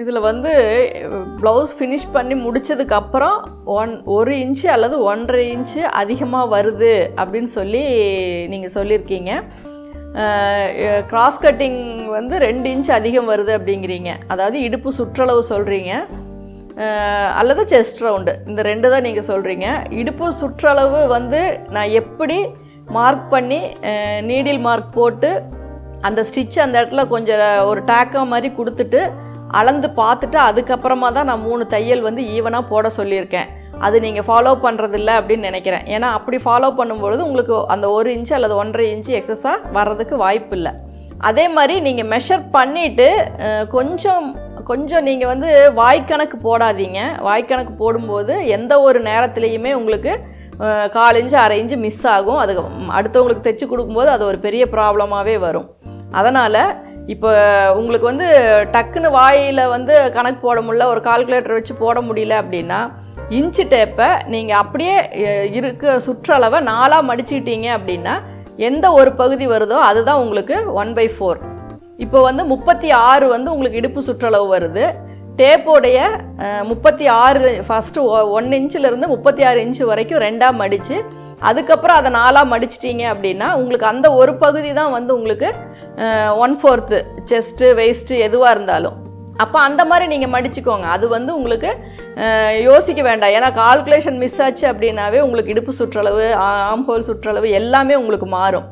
இதில் வந்து blouse finish பண்ணி முடிச்சதுக்கப்புறம் ஒன் ஒரு இன்ச்சு அல்லது ஒன்றரை இன்ச்சு அதிகமாக வருது அப்படின்னு சொல்லி நீங்கள் சொல்லியிருக்கீங்க. கிராஸ் கட்டிங் வந்து ரெண்டு இன்ச் அதிகம் வருது அப்படிங்கிறீங்க. அதாவது இடுப்பு சுற்றளவு சொல்கிறீங்க அல்லது செஸ்ட் ரவுண்டு இந்த ரெண்டு தான் நீங்கள் சொல்கிறீங்க இடுப்பு சுற்றளவு வந்து நான் எப்படி மார்க் பண்ணி நீடில் மார்க் போட்டு அந்த ஸ்டிச் அந்த இடத்துல கொஞ்சம் ஒரு டேக்கா மாதிரி கொடுத்துட்டு அளந்து பார்த்துட்டு அதுக்கப்புறமா தான் நான் மூணு தையல் வந்து ஈவனாக போட சொல்லியிருக்கேன். அது நீங்கள் ஃபாலோ பண்ணுறதில்ல அப்படின்னு நினைக்கிறேன். ஏன்னா அப்படி ஃபாலோ பண்ணும்பொழுது உங்களுக்கு அந்த ஒரு இன்ச்சு அல்லது ஒன்றரை இன்ச்சு எக்ஸஸாக வர்றதுக்கு வாய்ப்பு இல்லை. அதே மாதிரி நீங்கள் மெஷர் பண்ணிவிட்டு கொஞ்சம் கொஞ்சம் நீங்கள் வந்து வாய்க்கணக்கு போடாதீங்க. வாய்க்கணக்கு போடும்போது எந்த ஒரு நேரத்துலையுமே உங்களுக்கு கால் இன்ச்சு அரை இன்ச்சு மிஸ் ஆகும். அது அடுத்தவங்களுக்கு தைச்சி கொடுக்கும்போது அது ஒரு பெரிய ப்ராப்ளமாகவே வரும். அதனால் இப்போ உங்களுக்கு வந்து டக்குன்னு வாயில் வந்து கணக்கு போட முடியல ஒரு கால்குலேட்டர் வச்சு போட முடியல அப்படின்னா இன்ச்சு டேப்பை நீங்கள் அப்படியே இருக்க சுற்றளவை நாலாக மடிச்சுக்கிட்டீங்க அப்படின்னா எந்த ஒரு பகுதி வருதோ அதுதான் உங்களுக்கு ஒன் பை ஃபோர் இப்போ வந்து முப்பத்தி ஆறு வந்து உங்களுக்கு இடுப்பு சுற்றளவு வருது. டேப்போடைய முப்பத்தி ஆறு ஃபஸ்ட்டு ஒன் இன்ச்சிலேருந்து முப்பத்தி ஆறு இன்ச்சு வரைக்கும் ரெண்டாக மடித்து அதுக்கப்புறம் அதை நாலாக மடிச்சிட்டிங்க அப்படின்னா உங்களுக்கு அந்த ஒரு பகுதி தான் வந்து உங்களுக்கு ஒன் ஃபோர்த்து செஸ்ட்டு வெயிஸ்ட்டு எதுவாக இருந்தாலும். அப்போ அந்த மாதிரி நீங்கள் மடிச்சுக்கோங்க. அது வந்து உங்களுக்கு யோசிக்க வேண்டாம். ஏன்னா கால்குலேஷன் மிஸ் ஆச்சு அப்படின்னாவே உங்களுக்கு இடுப்பு சுற்றளவு ஆம்ஹோல் சுற்றளவு எல்லாமே உங்களுக்கு மாறும்.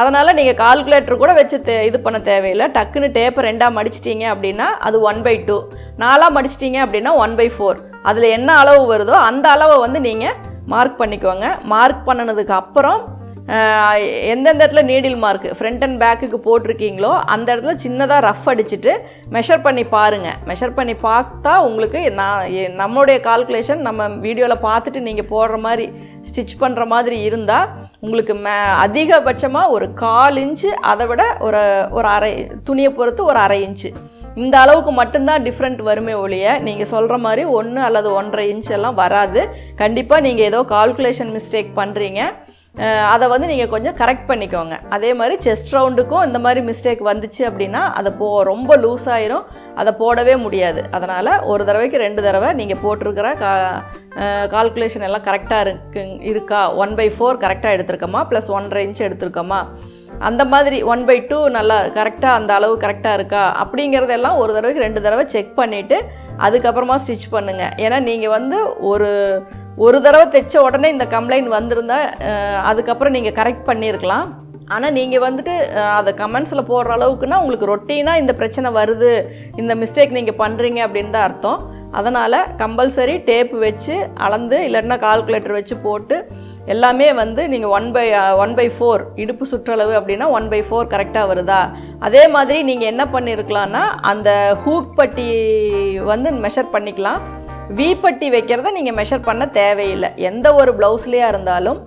அதனால் நீங்கள் கால்குலேட்டர் கூட வச்சு தே இது பண்ண தேவையில்லை. டக்குன்னு டேப்பை ரெண்டாக மடிச்சிட்டிங்க அப்படின்னா அது ஒன் பை டூ நாலாக மடிச்சிட்டிங்க அப்படின்னா ஒன் பை ஃபோர் அதில் என்ன அளவு வருதோ அந்த அளவை வந்து நீங்கள் மார்க் பண்ணிக்கோங்க. மார்க் பண்ணினதுக்கு அப்புறம் எந்தெந்த இடத்துல நீடில் மார்க் ஃப்ரண்ட் அண்ட் பேக்குக்கு போட்டிருக்கீங்களோ அந்த இடத்துல சின்னதாக ரஃப் அடிச்சுட்டு மெஷர் பண்ணி பாருங்கள் மெஷர் பண்ணி பார்த்தா உங்களுக்கு நான் நம்மளுடைய கால்குலேஷன் நம்ம வீடியோவில் பார்த்துட்டு நீங்கள் போடுற மாதிரி ஸ்டிச் பண்ணுற மாதிரி இருந்தால் உங்களுக்கு மே அதிகபட்சமாக ஒரு கால் இன்ச்சு அதை விட ஒரு ஒரு அரை துணியை பொறுத்து ஒரு அரை இன்ச்சு இந்த அளவுக்கு மட்டும்தான் டிஃப்ரெண்ட் வருமே ஒழிய நீங்கள் சொல்கிற மாதிரி ஒன்று அல்லது ஒன்றரை இன்ச் எல்லாம் வராது. கண்டிப்பாக நீங்கள் ஏதோ கால்குலேஷன் மிஸ்டேக் பண்ணுறீங்க அதை வந்து நீங்கள் கொஞ்சம் கரெக்ட் பண்ணிக்கோங்க. அதே மாதிரி செஸ்ட் ரவுண்டுக்கும் இந்த மாதிரி மிஸ்டேக் வந்துச்சு அப்படின்னா அதை போ ரொம்ப லூஸ் ஆயிரும். அதை போடவே முடியாது. அதனால் ஒரு தடவைக்கு ரெண்டு தடவை நீங்கள் போட்டிருக்கிற கா கால்குலேஷன் எல்லாம் கரெக்டாக இருக்கு இருக்கா? ஒன் பை ஃபோர் கரெக்டாக எடுத்திருக்கோமா? ப்ளஸ் ஒன்றரை இன்ச் எடுத்திருக்கோமா? அந்த மாதிரி ஒன் பை டூ நல்லா கரெக்டாக அந்த அளவு கரெக்டாக இருக்கா? அப்படிங்கிறதெல்லாம் ஒரு தடவைக்கு ரெண்டு தடவை செக் பண்ணிவிட்டு அதுக்கப்புறமா ஸ்டிச் பண்ணுங்கள் ஏன்னா நீங்கள் வந்து ஒரு ஒரு தடவை தைச்ச உடனே இந்த கம்ப்ளைண்ட் வந்திருந்தா அதுக்கப்புறம் நீங்கள் கரெக்ட் பண்ணியிருக்கலாம். ஆனால் நீங்கள் வந்துட்டு அதை கமெண்ட்ஸில் போடுற அளவுக்குன்னா உங்களுக்கு ரொட்டீனாக இந்த பிரச்சனை வருது இந்த மிஸ்டேக் நீங்கள் பண்ணுறீங்க அப்படின்னு தான் அர்த்தம். அதனால் கம்பல்சரி டேப் வச்சு அளந்து இல்லைன்னா கால்குலேட்டர் வச்சு போட்டு எல்லாமே வந்து நீங்கள் one by one by four இடுப்பு சுற்றளவு அப்படின்னா ஒன் பை ஃபோர் கரெக்டாக வருதா? அதே மாதிரி நீங்கள் என்ன பண்ணியிருக்கலாம்னா அந்த ஹூக் பட்டி வந்து மெஷர் பண்ணிக்கலாம். வீப்பட்டி வைக்கிறத நீங்கள் மெஷர் பண்ண தேவையில்லை. எந்த ஒரு ப்ளவுஸ்லேயாக இருந்தாலும்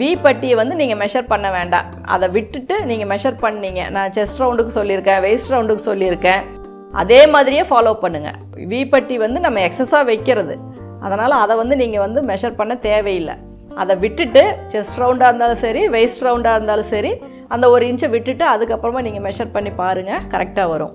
வீப்பட்டியை வந்து நீங்கள் மெஷர் பண்ண வேண்டாம். அதை விட்டுட்டு நீங்கள் மெஷர் பண்ணீங்க. நான் செஸ்ட் ரவுண்டுக்கு சொல்லியிருக்கேன் வெயிஸ்ட் ரவுண்டுக்கு சொல்லியிருக்கேன். அதே மாதிரியே ஃபாலோ பண்ணுங்கள் வீப்பட்டி வந்து நம்ம எக்ஸஸாக வைக்கிறது. அதனால் அதை வந்து நீங்கள் வந்து மெஷர் பண்ண தேவையில்லை. அதை விட்டுட்டு செஸ்ட் ரவுண்டாக இருந்தாலும் சரி வெயிஸ்ட் ரவுண்டாக இருந்தாலும் சரி அந்த ஒரு இன்ச்சை விட்டுட்டு அதுக்கப்புறமா நீங்கள் மெஷர் பண்ணி பாருங்கள் கரெக்டாக வரும்.